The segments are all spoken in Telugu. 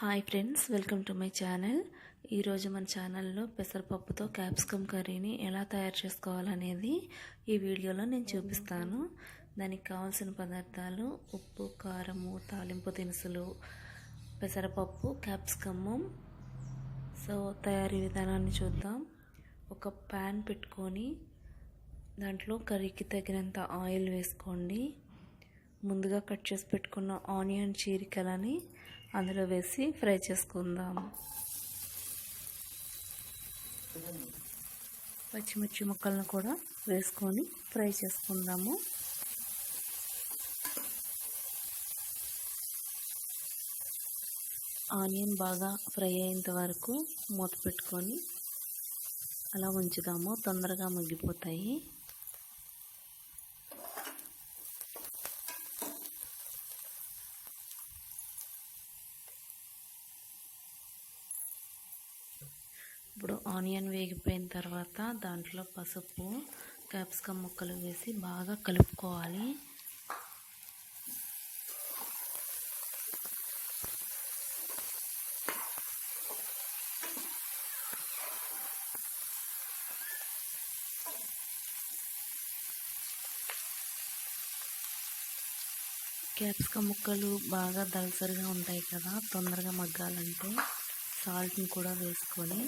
Hi friends welcome to my channel ఈరోజు మన ఛానల్లో పెసరపప్పుతో క్యాప్సికమ్ కర్రీని ఎలా తయారు చేసుకోవాలనేది ఈ వీడియోలో నేను చూపిస్తాను. దానికి కావాల్సిన పదార్థాలు ఉప్పు కారము తాలింపు దినుసులు పెసరపప్పు క్యాప్సికమ్ము సో తయారీ విధానాన్ని చూద్దాం. ఒక ప్యాన్ పెట్టుకొని దాంట్లో కర్రీకి తగినంత ఆయిల్ వేసుకోండి. ముందుగా కట్ చేసి పెట్టుకున్న ఆనియన్ చీరికలని అందులో వేసి ఫ్రై చేసుకుందాము పచ్చిమిర్చి ముక్కలను కూడా వేసుకొని ఫ్రై చేసుకుందాము. ఆనియన్ బాగా ఫ్రై అయ్యేంత వరకు మూత పెట్టుకొని అలా ఉంచుదాము. తొందరగా మగ్గిపోతాయి ఇప్పుడు ఆనియన్ వేగిపోయిన తర్వాత దాంట్లో పసుపు క్యాప్సికమ్ ముక్కలు వేసి బాగా కలుపుకోవాలి. క్యాప్సికమ్ ముక్కలు బాగా దళసరిగా ఉంటాయి కదా తొందరగా మగ్గాలంటే సాల్ట్ని కూడా వేసుకొని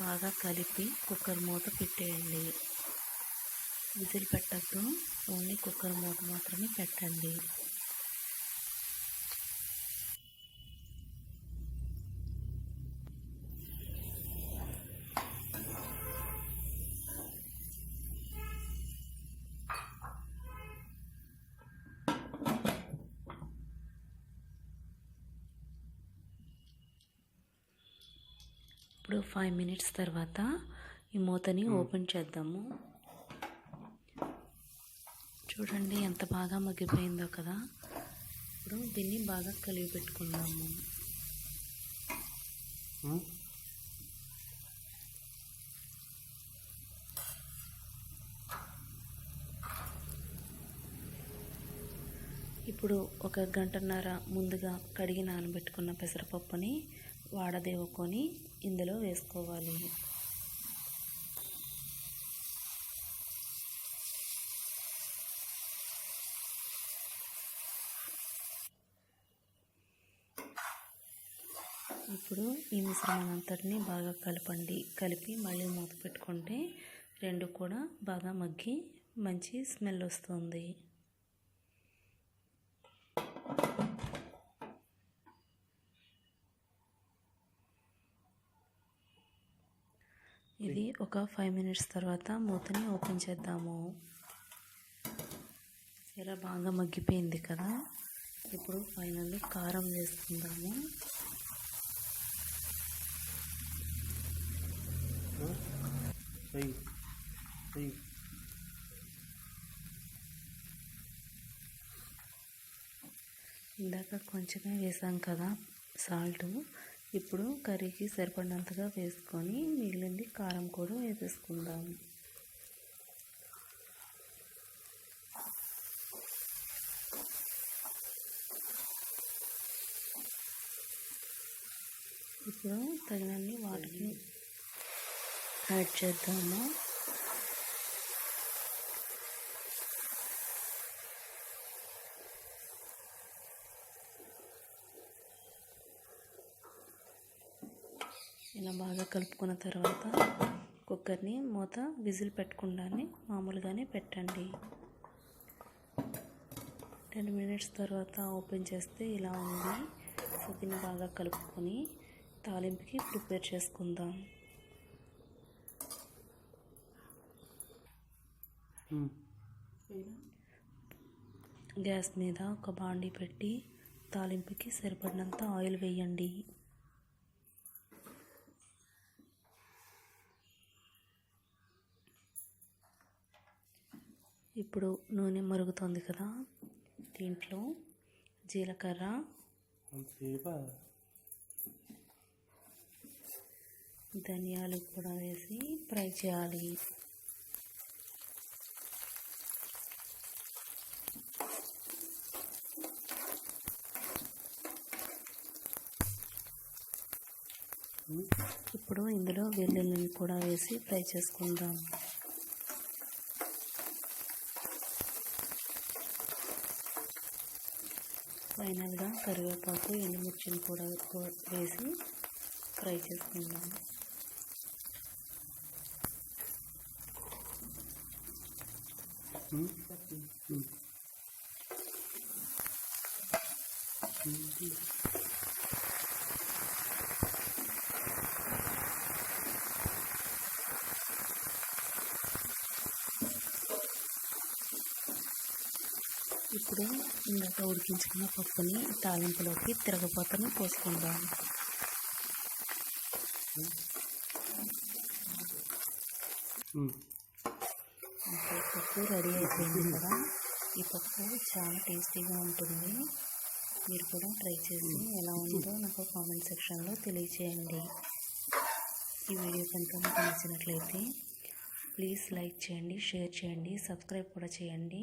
బాగా కలిపి కుక్కర్ మూత పెట్టేయండి. విజిల్ పెట్టద్దు. ఓన్లీ కుక్కర్ మూత మాత్రమే పెట్టండి. ఇప్పుడు ఫైవ్ మినిట్స్ తర్వాత ఈ మూతని ఓపెన్ చేద్దాము. చూడండి ఎంత బాగా మగ్గిపోయిందో కదా. ఇప్పుడు దీన్ని బాగా కలిగి పెట్టుకుందాము. ఇప్పుడు ఒక గంటన్నర ముందుగా కడిగి నానబెట్టుకున్న పెసరపప్పుని వాడదేవుకొని ఇందులో వేసుకోవాలి. ఇప్పుడు ఈ మిశ్రమం అంతటిని బాగా కలపండి. కలిపి మళ్ళీ మూత పెట్టుకుంటే రెండు కూడా బాగా మగ్గి మంచి స్మెల్ వస్తుంది. ఒక ఫైవ్ మినిట్స్ తర్వాత మూతని ఓపెన్ చేద్దాము. ఇలా బాగా మగ్గిపోయింది కదా? ఇప్పుడు ఫైనల్లీ కారం వేసుకుందాము. ఇందాక కొంచెమే వేసాం కదా సాల్ట్ ఇప్పుడు కర్రీకి సరిపడినంతగా వేసుకొని మిగిలింది కారం కూడా వేసేసుకుందాం. ఇప్పుడు తగినన్ని వాటిని యాడ్ చేద్దాము. ఇలా బాగా కలుపుకున్న తర్వాత కుక్కర్ని మూత విజిల్ పెట్టకుండానే మామూలుగానే పెట్టండి. టెన్ మినిట్స్ తర్వాత ఓపెన్ చేస్తే ఇలా ఉంది. సో దీన్ని బాగా కలుపుకొని తాలింపుకి ప్రిపేర్ చేసుకుందాం. గ్యాస్ మీద ఒక బాండీ పెట్టి తాలింపుకి సరిపడినంత ఆయిల్ వేయండి. ఇప్పుడు నూనె మరుగుతుంది కదా దీంట్లో జీలకర్ర. ధనియాలు కూడా వేసి ఫ్రై చేయాలి. ఇప్పుడు ఇందులో వెల్లుల్లిని కూడా వేసి ఫ్రై చేసుకుందాం. ఫైనల్గా కరివేపాకు ఎండుమిర్చిని కూడా వేసి ఫ్రై చేసుకుందాం hmm? hmm. hmm. ఇప్పుడు ఇందాక ఉడికించుకున్న పప్పుని తాలింపులోకి తిరగపోతను పోసుకుందాం. పప్పు రెడీ అయిపోయింది కదా. ఈ పప్పు చాలా టేస్టీగా ఉంటుంది. మీరు కూడా ట్రై చేసి ఎలా ఉందో నాకు కామెంట్ సెక్షన్లో తెలియచేయండి. ఈ వీడియో కనుక మీకు నచ్చినట్లయితే ప్లీజ్ లైక్ చేయండి షేర్ చేయండి సబ్స్క్రైబ్ కూడా చేయండి.